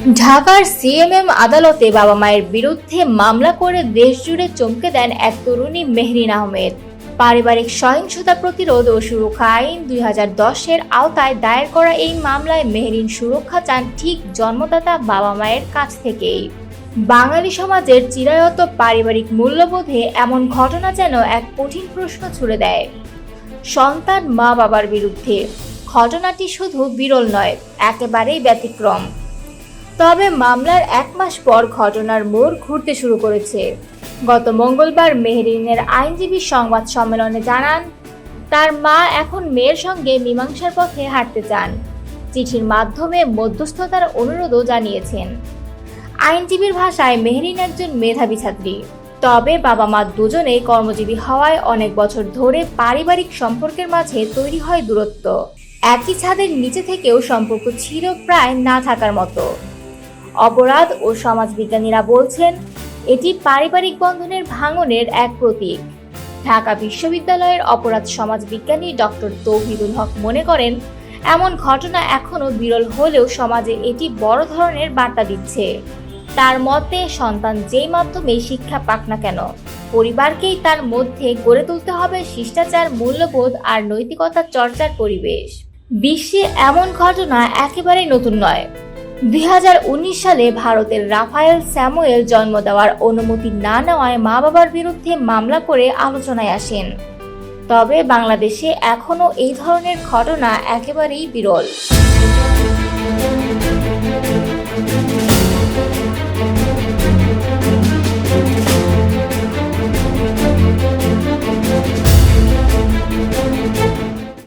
ঢাকার সিএমএম আদালতে বাবা মায়ের বিরুদ্ধে মামলা করে দেশজুড়ে চমকে দেন এক তরুণী মেহরিন আহমেদ। পারিবারিক সহিংসতা প্রতিরোধ ও সুরক্ষা আইন দুই হাজার দশের আওতায় দায়ের করা এই মামলায় মেহরিন সুরক্ষা চান ঠিক জন্মদাতা বাবা মায়ের কাছ থেকেই। বাঙালি সমাজের চিরায়ত পারিবারিক মূল্যবোধে এমন ঘটনা যেন এক কঠিন প্রশ্ন ছুড়ে দেয়। সন্তান মা বাবার বিরুদ্ধে। ঘটনাটি শুধু বিরল নয়, একেবারেই ব্যতিক্রম। তবে মামলার এক মাস পর ঘটনার মোড় ঘুরতে শুরু করেছে। গত মঙ্গলবার মেহরিনের আইনজীবী সংবাদ সম্মেলনে জানান, তার মা এখন মেয়ের সঙ্গে মীমাংসার পথে হাঁটতে চান। চিঠির মাধ্যমে মধ্যস্থতার অনুরোধও জানিয়েছেন। আইনজীবীর ভাষায় মেহরিন একজন মেধাবী ছাত্রী। তবে বাবা মা দুজনেই কর্মজীবী হওয়ায় অনেক বছর ধরে পারিবারিক সম্পর্কের মাঝে তৈরি হয় দূরত্ব। একই ছাদের নিচে থেকেও সম্পর্ক ছিল প্রায় না থাকার মতো। অপরাধ ও সমাজবিজ্ঞানীরা বলছেন, এটি পারিবারিক বন্ধনের ভাঙনের এক প্রতীক। ঢাকা বিশ্ববিদ্যালয়ের অপরাধ সমাজবিজ্ঞানী ডক্টর তৌহিদুল হক মনে করেন, এমন ঘটনা এখনও বিরল হলেও সমাজে এটি বড় ধরনের বার্তা দিচ্ছে। তার মতে, সন্তান যেই মাধ্যমে শিক্ষা পাক না কেন, পরিবারকেই তার মধ্যে গড়ে তুলতে হবে শিষ্টাচার, মূল্যবোধ আর নৈতিকতার চর্চার পরিবেশ। বিশ্বে এমন ঘটনা একেবারেই নতুন নয়। দুই হাজার উনিশ সালে ভারতের রাফায়েল স্যামুয়েল জন্ম দেওয়ার অনুমতি না নেওয়ায় মা বাবার বিরুদ্ধে মামলা করে আলোচনায় আসেন। তবে বাংলাদেশে এখনও এই ধরনের ঘটনা একেবারেই বিরল।